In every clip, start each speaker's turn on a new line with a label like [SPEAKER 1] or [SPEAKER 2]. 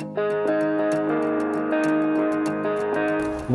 [SPEAKER 1] Thank you.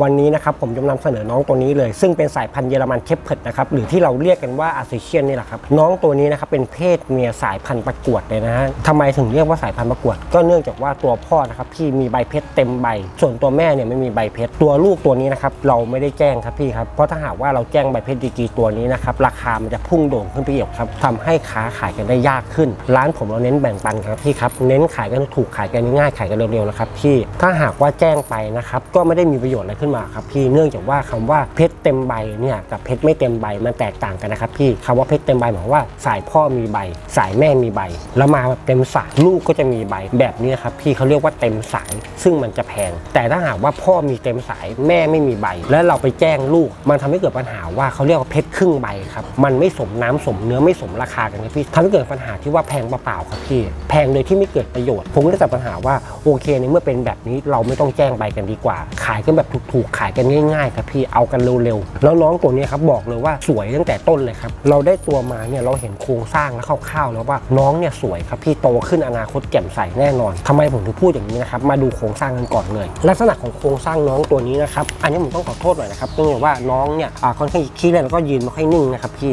[SPEAKER 1] วันนี้นะครับผมจะนำเสนอน้องตัวนี้เลย ซึ่งเป็นสายพันธุ์เยอรมันเคปเพิร์ดนะครับหรือที่เราเรียกกันว่าอาร์เซเชียนนี่แหละครับน้องตัวนี้นะครับเป็นเพศเมียสายพันธุ์ประกวดเลยนะฮะทำไมถึงเรียกว่าสายพันธุ์ประกวด ก็เนื่องจากว่าตัวพ่อนะครับพี่มีใบเพชรเต็มใบ ส่วนตัวแม่เนี่ยไม่มีใบเพชรตัวลูกตัวนี้นะครับเราไม่ได้แจ้งครับพี่ครับเพราะถ้าหากว่าเราแจ้งใบเพชรดีกีตัวนี้นะครับราคามันจะพุ่งโด่งขึ้นไปอีกครับทำให้ค้าขายกันได้ยากขึ้น ร้านผมเราเน้นแบ่งปันครับพี่ครับเน้นขายกันถูกขายกันง่ายขายกันเร็วๆนะครับพี่ถ้าหากว่าแจ้งไปนะครับก็ไม่ได้มีประโยชน์อะไรขึ้นมาครับพี่เนื่องจากว่าคำว่าเพชรเต็มใบเนี่ยกับเพชรไม่เต็มใบมันแตกต่างกันนะครับพี่คำว่าเพชรเต็มใบหมายว่าสายพ่อมีใบ สายแม่มีใบ แล้วมาเต็มสายลูกก็จะมีใบแบบนี้ครับพี่เขาเรียกว่าเต็มสายซึ่งมันจะแพง แต่ถ้าหากว่าพ่อมีเต็มสายแม่ไม่มีใบ แล้วเราไปแจ้งลูก มันทำให้เกิดปัญหาว่าเขาเรียกว่าเพชรครึ่งใบครับมันไม่สมน้ำสมเนื้อไม่สมราคากันครับพี่ทำให้เกิดปัญหาที่ว่าแพงเปล่าๆครับพี่ แพงโดยที่ไม่เกิดประโยชน์ ผมก็เลยตัดปัญหาว่าโอเคในเมื่อเป็นแบบนี้เราไม่ต้องแจ้งใบกันดีกว่า ขายกันแบบถูกๆขายกันง่ายๆครับพี่เอากันเร็วๆแล้วน้องตัวนี้ครับบอกเลยว่าสวยตั้งแต่ต้นเลยครับเราได้ตัวมาเนี่ยเราเห็นโครงสร้างแล้วคร่าวๆแล้วว่าน้องเนี่ยสวยครับพี่โตขึ้นอนาคตแจ่มใสแน่นอนทำไมผมถึงพูดอย่างนี้นะครับมาดูโครงสร้างกันก่อนเลย ลักษณะของโครงสร้างน้องตัวนี้นะครับอันนี้ผมต้องขอโทษหน่อยนะครับเนื่องจากว่าน้องเนี่ยอ่าค่อนข้างขี้เล่นแล้วก็ยืนไม่ค่อยนิ่งนะครับพี่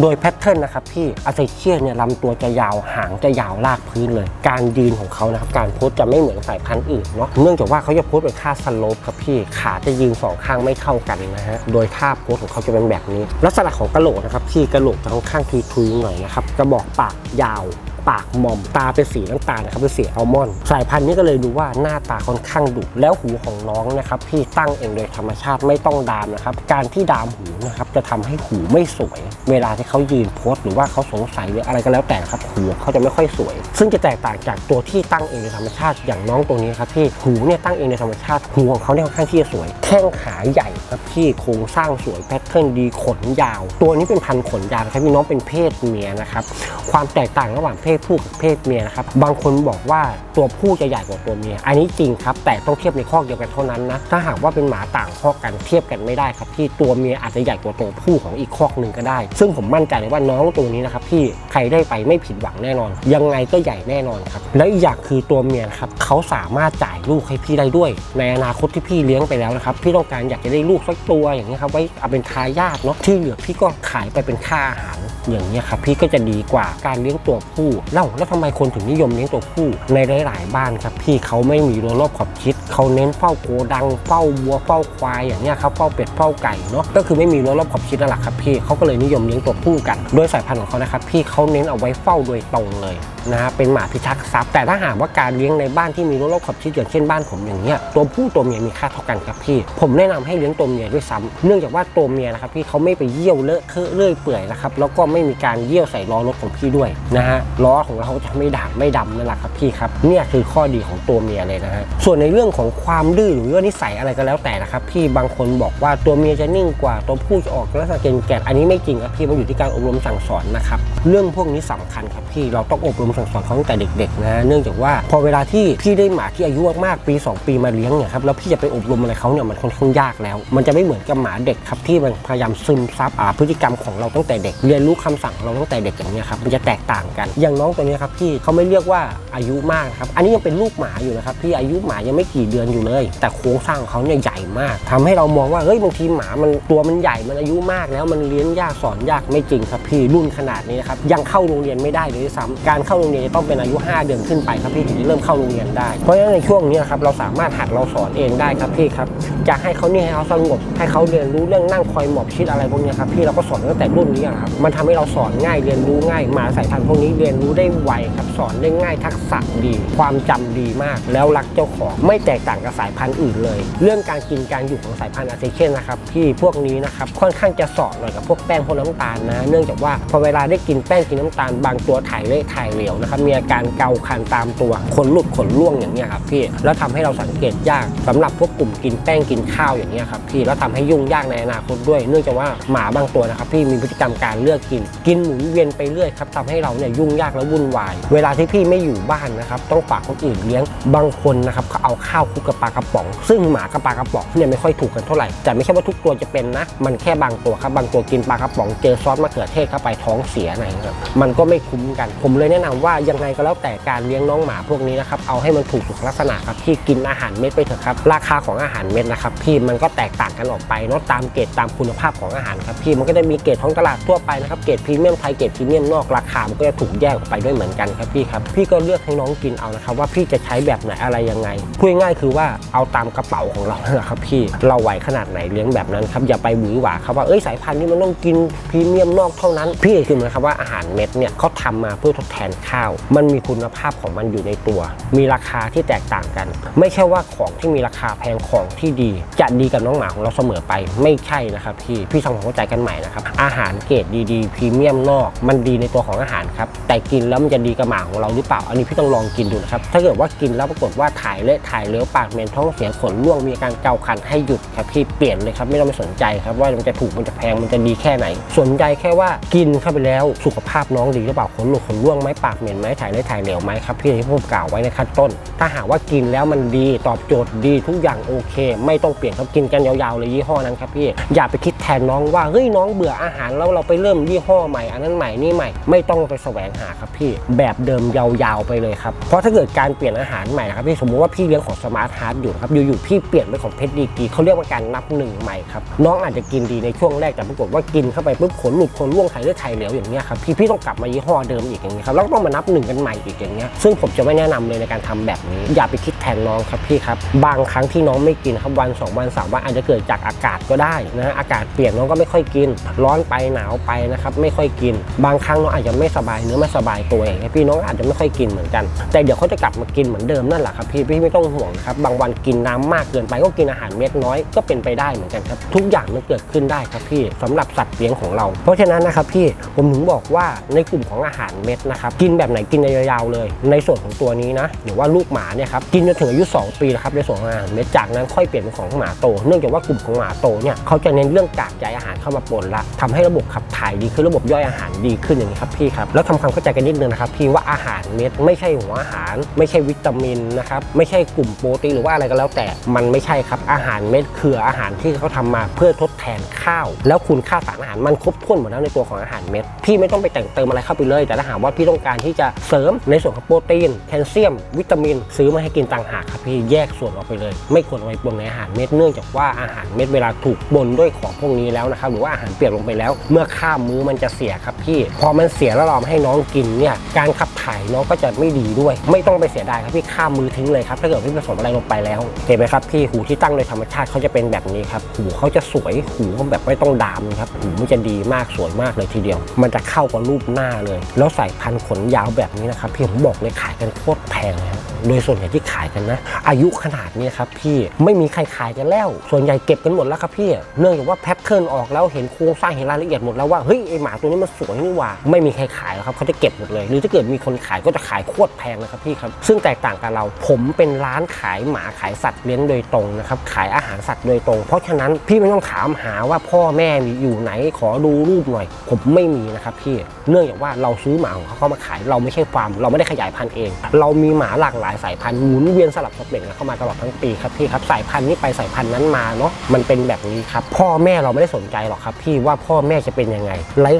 [SPEAKER 1] โดยแพทเทิร์นนะครับพี่อาเซเชียเนี่ยลำตัวจะยาวหางจะยาวลากพื้นเลย การยืนของเขานะครับการโพสจะไม่เหมือนสายพันธุ์อื่นเนาะเนื่องจากว่าเขาจะโพสเป็นค่าสโลปครับพี่ขาจะยืนสองข้างไม่เท่ากันนะฮะ โดยท่าโพสของเขาจะเป็นแบบนี้ ลักษณะของกระโหลกนะครับที่กระโหลกจะค่อนข้างทุยๆหน่อยนะครับ กระบอกปากยาว ปากหม่อมตาเป็นสีน้ำตาลนะครับเป็นสีอัลมอนด์สายพันธุ์นี้ก็เลยดูว่าหน้าตาค่อนข้างดุแล้วหูของน้องนะครับพี่ตั้งเองโดยธรรมชาติไม่ต้องดามนะครับการที่ดามหูนะครับจะทำให้หูไม่สวย เวลาที่เขายืนโพสหรือว่าเขาสงสัยหรืออะไรก็แล้วแต่นะครับหูเขาจะไม่ค่อยสวย ซึ่งจะแตกต่างจากตัวที่ตั้งเองโดยธรรมชาติอย่างน้องตัวนี้ครับพี่หูเนี่ยตั้งเองโดยธรรมชาติหูของเขาเนี่ยค่อนข้างที่จะสวย แข้งขาใหญ่ครับพี่โครงสร้างสวยแพทเทิร์นดีขนยาว ตัวนี้เป็นพันขนยาวครับพี่น้องเป็นเพศเมียนะครับความแตกต่างระหว่างเพศผู้กับเพศเมียนะครับบางคนบอกว่าตัวผู้จะใหญ่กว่าตัวเมีย อันนี้จริงครับแต่ต้องเทียบในข้อกเดียวกันเท่านั้นนะถ้าหากว่าเป็นหมาต่างข้อกกันเทียบกันไม่ได้ครับพี่ตัวเมียอาจจะใหญ่กว่าตัวผู้ของอีกข้อกหนึ่งก็ได้ ซึ่งผมมั่นใจเลยว่าน้องตัวนี้นะครับพี่ใครได้ไปไม่ผิดหวังแน่นอน ยังไงก็ใหญ่แน่นอนครับแล้วอีกอย่างคือตัวเมียครับเขาสามารถจ่ายลูกให้พี่ได้ด้วย ในอนาคตที่พี่เลี้ยงไปแล้วนะครับพี่ต้องการอยากจะได้ลูกสักตัวอย่างนี้ครับไว้เอาเป็นทายาทเนาะที่เหลือพี่ก็ขายไปเป็นค่าอาหารอย่างนี้ครับพี่ก็จะดีกว่าการเลี้ยงตัวผู้เล่าแล้วทำไมคนถึงนิยมเลี้ยงตัวผู้ในหลาย ๆ บ้านครับพี่เขาไม่มีรั้วรอบขอบชิดเขาเน้นเฝ้าโกดังเฝ้าวัวเฝ้าควายอย่างเนี้ยครับเฝ้าเป็ดเฝ้าไก่เนาะก็คือไม่มีรั้วรอบขอบชิดนั่นแหละครับพี่เขาก็เลยนิยมเลี้ยงตัวผู้กัน โดยสายพันธุ์ของเขานะครับพี่เขาเน้นเอาไว้เฝ้าโดยตรงเลย นะฮะเป็นหมาพิทักษ์ทรัพย์แต่ถ้าหากว่าการเลี้ยงในบ้านที่มีรั้วรอบขอบชิดอย่างเช่นบ้านผมอย่างเงี้ยตัวผู้ตัวเมียมีค่าเท่ากันครับพี่ ผมแนะนำให้เลี้ยงตัวเมียด้วยซ้ำเนื่องจากว่าตัวเมียนะครับพี่เขาไม่ไปเยี่ยวเลอะเทอะเลื่อยเปื่อยนะครับแล้วก็ไม่มีการเยี่ยวใส่ล้อรถของพี่ด้วยนะฮะล้อของเราจะไม่ด่างไม่ดำนั่นแหละครับพี่ครับเนี่ยคือข้อดีของตัวเมียเลยนะฮะส่วนในเรื่องของความดื้อหรือว่านิสัยอะไรก็แล้วแต่นะครับพี่บางคนบอกว่าตัวเมียจะนิ่งกว่าตัวผู้จะออกลักษณะเกนแกนอันนี้ไม่จริงครับพี่มันอยู่ที่การอบรมสั่งสอนนะครับเรื่องพวกนี้สำคัญครับพี่เราต้องอบรมสั่งสอนเขาตั้งแต่เด็กๆนะเนื่องจากว่าพอเวลาที่พี่ได้หมาที่อายุมากๆปี 2 ปีมาเลี้ยงเนี่ยครับแล้วพี่จะไปอบรมอะไรเขาเนี่ยมันค่อนข้างยากแล้ว มันจะไม่เหมือนกับหมาเด็กครับที่มันพยายามซึมซับพฤติกรรมของเราตั้งแต่เด็ก เรียนรู้คำสั่งเราตั้งแต่เด็กอย่างเนี้ยครับมันจะแตกต่างกัน อย่างน้องตัวนี้ครับพี่เขาไม่เรียกว่าอายุมากครับอันนี้ยังเป็นลูกหมาอยู่นะครับพี่อายุหมายังไม่กี่เดือนอยู่เลย แต่โครงสร้างของเขาเนี่ยใหญ่มากทำให้เรามองว่าเฮ้ยบางทีหมามันตัวมันใหญ่มันอายุมากแล้วมันเลี้ยงยากสอนยากไม่จริงครับพี่รุ่นขนาดนี้นะครับยังเข้าโรงเรียนไม่ได้เลยด้วยซ้ำการเข้าโรงเรียนจะต้องเป็นอายุ 5 เดือนขึ้นไปครับพี่ถึงเริ่มเข้าโรงเรียนได้ เพราะฉะนั้นในช่วงนี้ครับเราสามารถหัดเราสอนเองได้ครับพี่ครับจะให้เขาเนี่ยให้เขาสงบให้เขาเรียนรู้เรื่องนั่งคอยหมอบชิดอะไรพวกนี้ครับพี่เราก็สอนตั้งแต่รุ่นนี้ครับมันทำให้เราสอนง่ายเรียนรู้ง่ายมาสายพันธุ์พวกนี้เรียนรู้ได้ไวครับสอนได้ง่ายทักษะดี ความจำดีมาก แล้วรักเจ้าของไม่แตกต่างกับสายพันธุ์อื่นเลย เรื่องการกินการอยู่ของสายพันธุ์อาเซเคนนะครับพี่พวกนี้นะครับค่อนข้างจะสอนหน่อยกับพวกแป้งพวกน้ำตาลนะ เนื่องจากว่าพอเวลาได้กินแป้งกินน้ำตาลบางตัวถ่ายเละถ่ายเหลวนะครับมีอาการเกาคันตามตัวขนหลุดขนร่วงอย่างเนี้ยครับพี่แล้วทำให้เราสังเกตยากสำหรับพวกกลุ่มกินแป้งกินข้าวอย่างเนี้ยครับพี่แล้วทำให้ยุ่งยากในอนาคตด้วย เนื่องจากว่าหมาบางตัวนะครับพี่มีพฤติกรรมการเลือกกิน กินหมุนเวียนไปเรื่อยครับทำให้เราเนี่ยยุ่งยากและวุ่นวาย เวลาที่พี่ไม่อยู่บ้านนะครับต้องฝากคนอื่นเลี้ยงบางคนนะครับเขาเอาข้าวคุกกับปลากระป๋อง ซึ่งหมากับปลากระป๋องเนี่ยไม่ค่อยถูกกันเท่าไหร่แต่ไม่ใช่ว่าทุกตัวจะเป็นนะมันแค่บางตัวครับบางตัวกินปลากระป๋องเจอซอสมะเขือเทศเข้าไปท้องเสียอะไรครับมันก็ไม่คุ้มกัน ผมเลยแนะนำว่าว่ายังไงก็แล้วแต่การเลี้ยงน้องหมาพวกนี้นะครับเอาให้มันถูกสุขลักษณะครับพี่กินอาหารเม็ดไปเถอะครับราคาของอาหารเม็ดนะครับพี่มันก็แตกต่างกันออกไปเนาะตามเกรดตามคุณภาพของอาหารครับพี่มันก็จะมีเกรดท้องตลาดทั่วไปนะครับเกรดพรีเมียมไทยเกรดพรีเมียมนอกราคามันก็จะถูกแยกออกไปด้วยเหมือนกันครับพี่ครับพี่ก็เลือกให้น้องกินเอานะครับว่าพี่จะใช้แบบไหนอะไรยังไงพูดง่ายคือว่าเอาตามกระเป๋าของเรานั่นแหละครับพี่เราไหวขนาดไหนเลี้ยงแบบนั้นครับอย่าไปหวือหวาครับว่าเอ้ยสายพันธุ์นี้มันต้องกินพรีเมียมนอกเท่านั้น พี่คือนครับว่าอาหารเม็ดเนี่ยเขาทำมาเพื่อทดแทนข้าว มันมีคุณภาพของมันอยู่ในตัว มีราคาที่แตกต่างกัน ไม่ใช่ว่าของที่มีราคาแพงของที่ดี จะดีกับน้องหมาของเราเสมอไป ไม่ใช่นะครับพี่พี่ทำความเข้าใจกันใหม่นะครับอาหารเกรดดีๆพรีเมียมนอกมันดีในตัวของอาหารครับแต่กินแล้วมันจะดีกับหมาของเราหรือเปล่า อันนี้พี่ต้องลองกินดูนะครับถ้าเกิดว่ากินแล้วปรากฏว่าถ่ายเละถ่ายเหลวปากเหม็นท้องเสียขนร่วงมีอาการเกาคันให้หยุดครับพี่เปลี่ยนเลยครับไม่ต้องไปสนใจครับว่ามันจะถูกมันจะแพงมันจะดีแค่ไหน สนใจแค่ว่ากินเข้าไปแล้วสุขภาพน้องดีหรือเปล่าขนหลุดขนร่วงไหมปากเหม็นไหมถ่ายเละถ่ายเหลวไหมครับพี่ที่ผมกล่าวไว้ในขั้นต้น ถ้าหากว่ากินแล้วมันดีตอบโจทย์ดีทุกอย่างโอเค ไม่ต้องเปลี่ยนครับกินกันยาวๆเลยยี่ห้อนั้นครับพี่อย่าไปคิดแทนน้องว่าเฮ้ยน้องเบื่ออาหารแล้วเราไปเริ่มยี่ห้อใหม่อันนั้นใหม่นี่ใหม่ไม่ต้องไปแสวงหาครับพี่ แบบเดิมยาวๆไปเลยครับเพราะถ้าเกิดการเปลี่ยนอาหารใหม่นะครับพี่สมมติว่าพี่เลี้ยงของสมาร์ทฮาร์ดอยู่ครับอยู่ๆพี่เปลี่ยนไปของเพชรดีกีเขาเรียกว่าการนับหนึ่งใหม่ครับน้องอาจจะกินดีในช่วงแรกแต่ปรากฏว่ากินเข้าไปปุ๊บขนหลุดขนร่วงถ่ายเลือดถ่ายเหลวอย่างเงี้ยครับพี่พี่ต้องกลับมายี่ห้อเดิมอีกอย่างเงี้ยครับแล้วต้องมานับหนึ่งกันใหม่อีกอย่างเงี้ยซึ่งผมจะไม่แนะนำเลยในการทำแบบนี้ อย่าไปคิดแทนน้องครับพี่ครับ บางครั้งที่น้องไม่กินครับวันสองวันสามวันอาจจะเกิดจากอากาศก็ได้นะอากาศเปลี่ยนน้องก็ไม่ค่อยกิน ร้อนไปหนาวไปนะครับไม่ค่อยกิน บางครั้งน้องอาจจะไม่สบายเนื้อไม่สบายตัวอย่างเงี้ยพี่น้องอาจจะไม่ค่อยกินเหมือนกัน แต่เดี๋ยวเขาจะกลับมากินเหมือนเดิมนั่นแหละครับพี่พี่ไม่ต้องห่วงครับบางวันกินน้ำมากเกินไปก็กินอาหารเม็ดน้อยก็เป็นไปได้เหมือนกันครับทุกอย่างมันเกิดขึ้นได้ครับพี่สำหรับสัตว์เลี้ยงของเรา เพราะฉะนั้นนะครับพี่ผมถึงบอกว่าในกลุ่มของอาหารเม็ดนะครับกินแบบไหนกินยาวๆเลย ในส่วนของตัวนี้นะหรือว่าลูกหมาเนี่ยครับกินจนถึงอายุ 2 ปีนะครับในส่วนของอาหารเม็ดจากนั้นค่อยเปลี่ยนเป็นของหมาโต เนื่องจากว่ากลุ่มของหมาโตเนี่ยเขาจะเน้นเรื่องกากใยอาหารเข้ามาปนละทำให้ระบบขับถ่ายดีขึ้นระบบย่อยอาหารดีขึ้นอย่างนี้ครับพี่ครับแล้วทำความเข้าใจกันนิดนึงนะครับพี่ว่าอาหารเม็ดไม่ใช่หัวอาหาร ไม่ใช่วิตามินนะครับไม่ใช่กลุ่มโปรตีนหรือว่าอะไรก็แล้วแต่มันไม่ใช่ครับอาหารเม็ดคืออาหารที่เขาทำมาเพื่อทดแทนข้าว แล้วคุณค่าสารอาหารมันครบถ้วนหมดแล้วในตัวของอาหารเม็ดพี่ไม่ต้องไปแต่งเติมอะไรเข้าไปเลย แต่ถ้าหากว่าพี่ต้องการที่จะเสริมในส่วนของโปรตีน แคลเซียม วิตามิน ซื้อมาให้กินต่างหากครับพี่แยกส่วนออกไปเลย ไม่ควรเอาไปปนในอาหารเม็ดเนื่องจากว่าอาหารเม็ดเวลาถูกปนด้วยของพวกนี้แล้วนะครับหรือว่าอาหารเปียกลงไปแล้ว เมื่อข้ามมื้อมันจะเสียครับพี่พอมันเสียแล้วเราให้น้องกินเนี่ยการขับถ่ายน้องก็จะไม่ดีด้วย ไม่ต้องไปเสียดายครับพี่ข้ามมือทิ้งเลยครับถ้าเกิดพี่ผสมอะไรลงไปแล้วเห็นไหมครับพี่หูที่ตั้งโดยธรรมชาติเขาจะเป็นแบบนี้ครับหูเขาจะสวยหูเขาแบบไม่ต้องดามครับหูมันจะดีมากสวยมากเลยทีเดียว มันจะเข้ากับรูปหน้าเลย แล้วใส่พันขนยาวแบบนี้นะครับพี่ผมบอกเลยขายกันโคตรแพงเลยครับ โดยส่วนใหญ่ที่ขายกันนะ อายุขนาดนี้ครับพี่ไม่มีใครขายกันแล้ว ส่วนใหญ่เก็บกันหมดแล้วครับพี่ เนื่องจากว่าแพทเทิร์นออกแล้วเห็นโครงสร้างเห็นรายละเอียดหมดแล้วว่าเฮ้ยไอหมาตัวนี้มันสวยนี่หว่าไม่มีใครขายแล้วครับเขาจะเก็บหมดเลย หรือถ้าเกิดมีคนขายก็จะขายโคตรแพงนะครับพี่ครับซึ่งแตกต่างกับเราผมเป็นร้านขายหมาขายสัตว์เลี้ยงโดยตรงนะครับขายอาหารสัตว์โดยตรง เพราะฉะนั้นพี่ไม่ต้องถามหาว่าพ่อแม่มีอยู่ไหนขอดูรูปหน่อย ผมไม่มีนะครับพี่เนื่องจากว่าเราซื้อหมาของเขาเข้ามาขาย เราไม่ใช่ฟาร์มเราไม่ได้ขยายพันธุ์เอง เรามีหมาหลากหลายสายพันธุ์หมุนเวียนสลับสับเปลี่ยนกันเข้ามาตลอดทั้งปีครับพี่ครับสายพันธุ์นี้ไปสายพันธุ์นั้นมาเนาะมันเป็นแบบนี้ครับพ่อแม่เราไม่ได้สนใจหรอกครับพี่ว่าพ่อแม่จะเป็นยังไง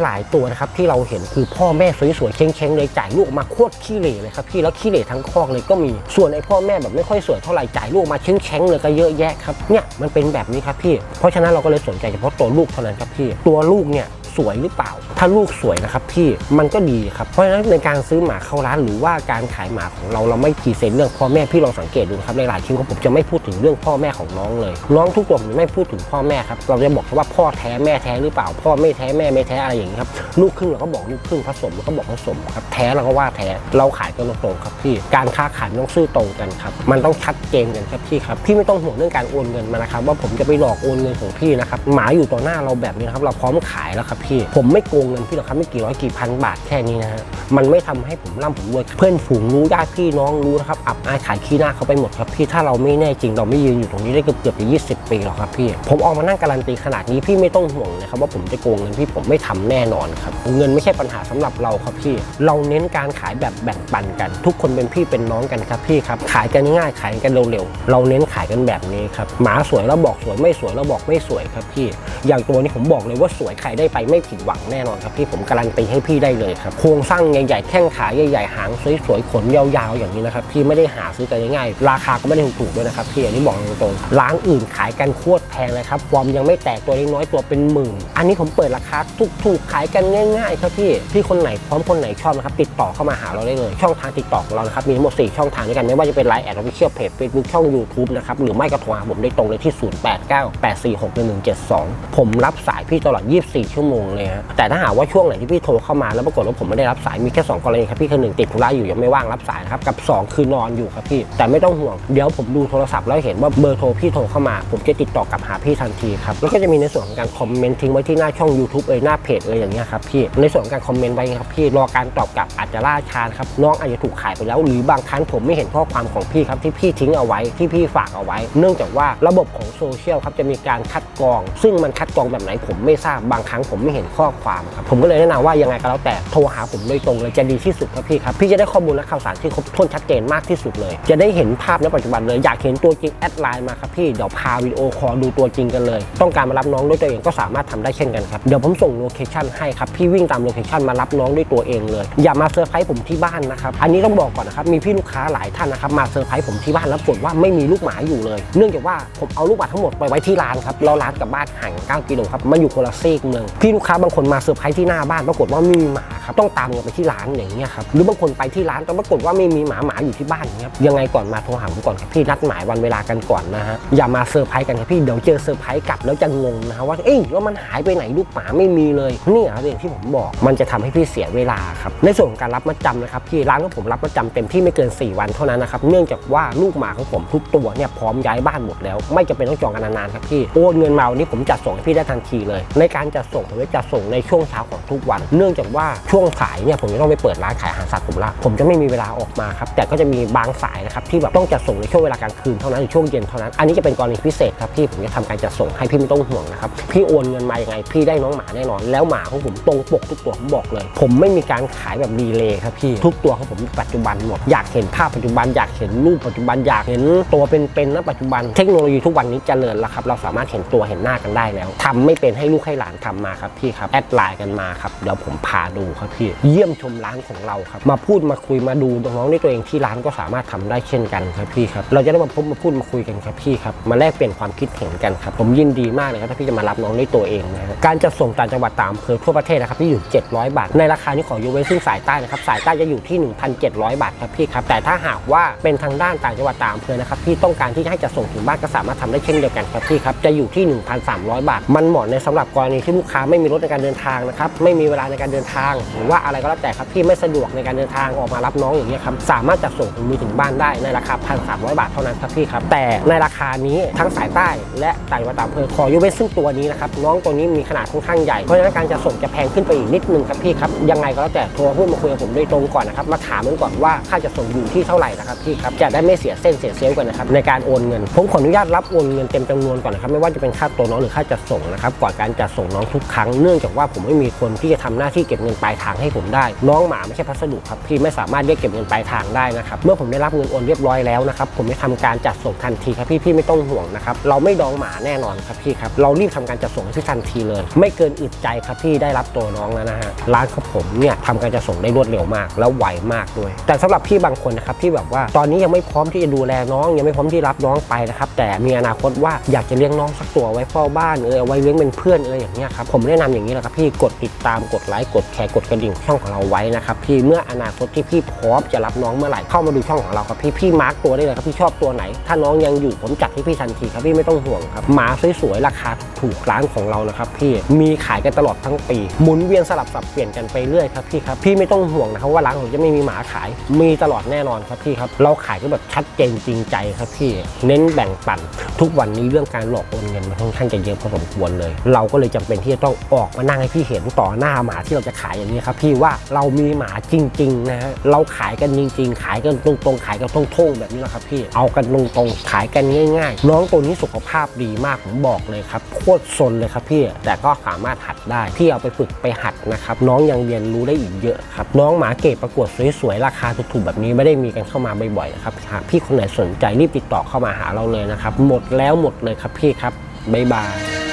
[SPEAKER 1] หลาย ๆ ตัวนะครับที่เราเห็นคือพ่อแม่สวยๆเช้งๆเลยจ่ายลูกมาโคตรขี้เหร่เลยครับพี่แล้วขี้เหร่ทั้งคอกเลยก็มีส่วนไอ้พ่อแม่แบบไม่ค่อยสวยเท่าไหร่จ่ายลูกออกมาเช้งๆเลยก็เยอะแยะครับเนี่ยมันเป็นแบบนี้ครับพี่ เพราะฉะนั้นเราก็เลยสนใจเฉพาะตัวลูกเท่านั้นครับพี่ตัวลูกเนี่ย สวยหรือเปล่า ถ้าลูกสวยนะครับพี่มันก็ดีครับเพราะฉะนั้นในการซื้อหมาเข้าร้านหรือว่าการขายหมาของเราเราไม่พรีเซนเรื่องพ่อแม่พี่ลองสังเกตดูครับในหลายคลิปของผมจะไม่พูดถึงเรื่องพ่อแม่ของน้องเลย น้องทุกตัวผมไม่พูดถึงพ่อแม่ครับเราจะบอกว่าพ่อแท้แม่แท้หรือเปล่า พ่อไม่แท้แม่ไม่แท้อะไรอย่างนี้ครับลูกครึ่งเราก็บอกลูกครึ่งผสมเราก็บอกผสมครับแท้เราก็ว่าแท้เราขายกันตรงๆครับพี่การค้าขายต้องซื่อตรงกันครับมันต้องชัดเจนกันครับพี่ครับพี่ไม่ต้องห่วงเรื่องการโอนเงินมานะครับว่าผมจะไปหลอกโอนเงินของพี่นะครับหมาอยู่ต่อหน้าเราแบบนี้ครับเราพร้อมขายแล้วครับพี่ ผมไม่โกงเงินพี่หรอกครับไม่กี่ร้อยกี่พันบาทแค่นี้นะฮะมันไม่ทำให้ผมร่ำผมรวยเพื่อนฝูงรู้ญาติพี่น้องรู้นะครับอับอายขายขี้หน้าเขาไปหมดครับพี่ถ้าเราไม่แน่จริงเราไม่ยืนอยู่ตรงนี้ได้เกือบเกือบจะยี่สิบปีหรอกครับพี่ ผมออกมานั่งการันตีขนาดนี้พี่ไม่ต้องห่วงเลยครับว่าผมจะโกงเงินพี่ผมไม่ทำแน่นอนครับเงินไม่ใช่ปัญหาสำหรับเราครับพี่ เราเน้นการขายแบบแบ่งปันกัน ทุกคนเป็นพี่เป็นน้องกันครับพี่ครับขายกันง่ายขายกันเร็วๆเราเน้นขายกันแบบนี้ครับหมาสวยแล้วบอกสวยไม่สวยแล้วบอกไม่สวยครับพี่ อย่างตัวนี้ผมบอกเลยว่าสวยใครได้ไปไม่ผิดหวังแน่นอนครับพี่ผมการันตีให้พี่ได้เลยครับโครงสร้างใหญ่ๆแข้งขาใหญ่ๆหางสวยๆขนยาวๆ อย่างนี้นะครับพี่ไม่ได้หาซื้อกันง่ายๆราคาก็ไม่ได้ถูกๆด้วยนะครับพี่อันนี้บอกตรงๆร้านอื่นขายกันโคตรแพงเลยครับฟอร์มยังไม่แตกตัวเล็กน้อยตัวเป็นหมื่น อันนี้ผมเปิดราคาถูกๆขายกันง่ายๆ ครับพี่พี่คนไหนพร้อมคนไหนชอบนะครับติดต่อเข้ามาหาเราได้เลย ช่องทางติดต่อของเรานะครับมีทั้งหมด4ช่องทางด้วยกันไม่ว่าจะเป็นไลน์แอดออฟฟิเชียลเพจเฟซบุ๊กช่อง YouTube นะครับหรือไม่ก็โทรหาผมได้ตรงเลยที่ 0898461172ผมรับสายพี่ตลอด 24 ชั่วโมงเลยฮะแต่ถ้าหากว่าช่วงไหนที่พี่โทรเข้ามาแล้วปรากฏว่าผมไม่ได้รับสายมีแค่ 2 กรณีครับพี่คือหนึ่งติดธุระอยู่ยังไม่ว่างรับสายนะครับกับ 2 คือนอนอยู่ครับพี่ แต่ไม่ต้องห่วงเดี๋ยวผมดูโทรศัพท์แล้วเห็นว่าเบอร์โทรพี่โทรเข้ามา ผมจะติดต่อกลับหาพี่ทันทีครับแล้วก็จะมีในส่วนของการคอมเมนต์ทิ้งไว้ที่หน้าช่อง YouTube เอ่ยหน้าเพจเอ่ยอย่างเงี้ยครับพี่ในส่วนของการคอมเมนต์ไว้ครับพี่รอการตอบกลับอาจจะล่าช้าครับน้องอาจจะถูกขายไปแล้ว หรือบางครั้งผมไม่เห็นข้อความของพี่ครับที่พี่ทิ้งเอาไว้ที่พี่ฝากเอาไว้ เนื่องจากว่าระบบของโซเชียลครับจะมีการคัดกรอง ซึ่งมันคัดกรองแบบไหนผมไม่ทราบบางครั้งผมไม่เห็นข้อความครับผมก็เลยแนะนำว่ายังไงก็แล้วแต่โทรหาผมโดยตรงเลยจะดีที่สุดครับพี่ครับพี่จะได้ข้อมูลและข่าวสารที่ครบถ้วนชัดเจนมากที่สุดเลย จะได้เห็นภาพในปัจจุบันเลยอยากเห็นตัวจริงแอดไลน์มาครับพี่เดี๋ยวพาวิดีโอคอลดูตัวจริงกันเลย ต้องการมารับน้องด้วยตัวเองก็สามารถทำได้เช่นกันครับเดี๋ยวผมส่งโลเคชั่นให้ครับพี่วิ่งตามโลเคชั่นมารับน้องด้วยตัวเองเลย อย่ามาเซอร์ไพรส์ผมที่บ้านนะครับอันนี้ต้องบอกก่อนนะครับมีพี่ลูกค้าหลายท่านนะครับมาเซอร์ไพรส์ผมที่บ้านแล้วปรากฏว่าไม่มีลูกหมาอยู่เลย เนื่องจากว่าผมเอาลูกหมาทั้งหมดไปไว้ที่ร้านครับเราร้านกับบ้านห่าง9 กิโลครับ มันอยู่คนละซีกเมือง พี่ลูกค้าบางคนมาเซอร์ไพรส์ที่หน้าบ้านปรากฏว่าไม่มีหมาครับต้องตามกันไปที่ร้านอย่างเงี้ยครับหรือบางคนไปที่ร้านแต่ปรากฏว่าไม่มีหมาหมาอยู่ที่บ้านอย่างเงี้ยครับยังไงก่อนมาโทรหาผมก่อนครับพี่นัดหมายวันเวลากันก่อนนะฮะอย่ามาเซอร์ไพรส์กันครับพี่เดี๋ยวเจอเซอร์ไพรส์กลับแล้วจะงงนะฮะว่าเอ้ยแล้วมันหายไปไหนลูกหมาไม่มีเลยนี่ครับอย่างที่ผมบอก มันจะทำให้พี่เสียเวลาครับในส่วนของการรับมาจำนะครับพี่ร้านของผมรับมาจำเต็มที่ไม่เกิน 4 วันเท่านั้นนะครับเนื่องจากว่าลูกหมาของผมทุกตัวเนี่ยพร้อมย้ายบ้านหมดแล้ว ไม่จำเป็นต้องจองกันนานๆครับพี่โอนเงินมาวันนี้ผมจัดส่งให้พี่ได้ทันทีเลย ในการจัดส่งผมจะจัดส่งในช่วงเช้าของทุกวัน เนื่องจากว่าช่วงสายเนี่ยผมจะต้องไปเปิดร้านขายอาหารสัตว์ผมละผมจะไม่มีเวลาออกมาครับแต่ก็จะมีบางสายนะครับที่แบบต้องจัดส่งในช่วงเวลากลางคืนเท่านั้นหรือช่วงเย็นเท่านั้นอันนี้จะเป็นกรณีพิเศษครับพี่ผมจะทำการจัดส่งให้พี่ไม่ต้องห่วงนะครับพี่โอนเงินมายังไงพี่ได้น้องหมาแน่นอน แล้วหมาของผมตรงปกทุกตัวผมบอกเลย ผมไม่มีการขายแบบรีเลย์ครับพี่ทุกตัวของผมปัจจุบันหมดอยากเห็นภาพปัจจุบันอยากเห็นรูปปัจจุบันอยากเห็นตัวเป็นๆณปัจจุบันเทคโนโลยีทุกวันนี้เจริญแล้วครับเราสามารถเห็นตัวเห็นหน้ากันได้แล้วทำไม่เป็นให้ลูกให้หลานทำมาครับพี่ครับแอดไลน์กันมาครับเดี๋ยวผมพาดูครับพี่เยี่ยมชมร้านของเราครับ มาพูดมาคุยมาดูน้องๆด้วยตัวเองที่ร้านก็สามารถทำได้เช่นกันครับพี่ครับเราจะได้มาพบมาพูดมาคุยกันครับพี่ครับมาแลกเปลี่ยนความคิดเห็นกันครับผมยินดีมากเลยครับถ้าพี่จะมารับน้องด้วยตัวเองนะการจะส่งต่างจังหวัดตามอำเภอทั่วประเทศนะครับที่อยู่ 700 บาท ในราคานี้ขอยกเว้นซึ่งสายใต้นะครับสายใต้จะอยู่ที่ 1,700 บาทครับพี่ครับแต่ถ้าหากว่าเป็นทางด้านต่างจังหวัดตามอำเภอนะครับพี่ต้องการที่จะให้จะส่งถึงบ้านก็สามารถทำได้เช่นเดียวกันครับพี่ครับจะอยู่ที่ 1,300 บาทมันเหมาะในสำหรับกรณีที่ลูกค้าไม่มีรถในการเดินทางนะครับไม่มีเวลาในการเดินทาง หรือว่าอะไรก็แล้วแต่ครับพี่ไม่สะดวกในการเดินทางออกมารับน้องอย่างนี้ยครับสามารถจะส่งถึงมือถึงบ้านได้ในราคา 1,300 บาทเท่านั้นครับพี่ครับแต่ในราคานี้ทั้งสายใต้ และต่างจังหวัดตามอำเภอขอยกเว้นซึ่งตัวนี้นะครับน้องตัวนี้มีขนาดค่อนข้างใหญ่เพราะฉะนั้นการจะส่งจะแพงขึ้นไปอีกนิดนึงครับพี่ครับยังไงก็แล้วแต่โทรพูดมาคุยกับผมโดยตรงก่อนนะครับมาถามกันก่อนว่าค่าจะส่งอยู่ที่เท่าไหร่นะครับพี่ครับจะได้ไม่เสียเส้นเสียเซลล์กันนะครับในการโอนเงิน ผมขออนุญาตรับโอนเงินเต็มจำนวนก่อนนะครับไม่ว่าจะเป็นค่าตัวน้องหรือค่าจัดส่งนะครับก่อนการจัดส่งน้องทุกครั้งเนื่องจากว่าผมไม่มีคนที่จะทำหน้าที่เก็บเงินปลายทางให้ผมได้ น้องหมาไม่ใช่พัสดุครับพี่ไม่สามารถเรียกเก็บเงินปลายทางได้นะครับเมื่อผมได้รับเงินโอนเรียบร้อยแล้วนะครับผมจะทำการจัดส่งทันทีครับพี่พี่ไม่ต้องห่วงนะครับเราไม่ดองหมาแน่นอนครับพี่ครับเรารีบทำการจัดส่งให้พี่ทันทีเลย ไม่เกินอึดใจครับพี่ได้รับตัวน้องแล้วนะฮะร้านของผมเนี่ยทำการจัดส่งได้รวดเร็วมาก แล้วไวมากด้วย แต่สำหรับพี่บางคนนะครับที่แบบว่าตอนนี้ยังไม่พร้อมที่จะดูแลน้อง ยังไม่พร้อมที่รับน้องไปนะครับแต่มีอนาคตว่าอยากจะเลี้ยงน้องสักตัวไว้เฝ้าบ้านเออเอาไว้เลี้ยงเป็นเพื่อนเอออย่างเงี้ยครับผมแนะนำอย่างนี้แหละครับพี่กดติดตามกดไลค์กดแชร์กดกระดิ่งช่องของเราไว้นะครับพี่เมื่ออนาคตที่พี่พร้อมจะรับน้องเมื่อไหร่เข้ามาดูช่องของเราครับพี่พี่มาร์กตัวได้เลยครับพี่ชอบตัวไหน ถ้าน้องยังอยู่ผมจัดให้พี่ทันทีครับพี่ไม่ต้องห่วงครับหมาสวยๆราคาถูกร้านของเรานะครับพี่มีขายกันตลอดทั้งปีหมุนเวียนสลับสับเปลี่ยนกันไปเรื่อยครับพี่ครับพี่ไม่ต้องห่วงนะครับว่าร้านผมจะไม่มีหมาขาย มีตลอดแน่นอนครับพี่ครับเราขายก็แบบชัดเจนจริงใจครับพี่เน้นแบ่งปัน ทุกวันนี้เรื่องการหลอกโอนเงินมันค่อนข้างจะเยอะพอสมควรเลย เราก็เลยจำเป็นที่จะต้องออกมานั่งให้พี่เห็นต่อหน้าหมาที่เราจะขายอย่างนี้ครับพี่ว่าเรามีหมาจริงๆนะฮะเราขายกันจริง ๆ ขายกันตรงๆขายกันทงๆแบบนี้แหละครับพี่เอากันตรงๆขายกันง่าย ๆ น้องตัวนี้สุขภาพดีมากผมบอกเลยครับโคตรซนเลยครับพี่แต่ก็สามารถหัดได้พี่เอาไปฝึกไปหัดนะครับน้องยังเรียนรู้ได้อีกเยอะครับน้องหมาเกรดประกวดสวยๆราคาถูกๆแบบนี้ไม่ได้มีกันเข้ามาบ่อยๆนะครับหากพี่คนไหนสนใจรีบติดต่อเข้ามาหาเราเลยนะครับหมดแล้วหมดเลยครับพี่ครับบ๊ายบาย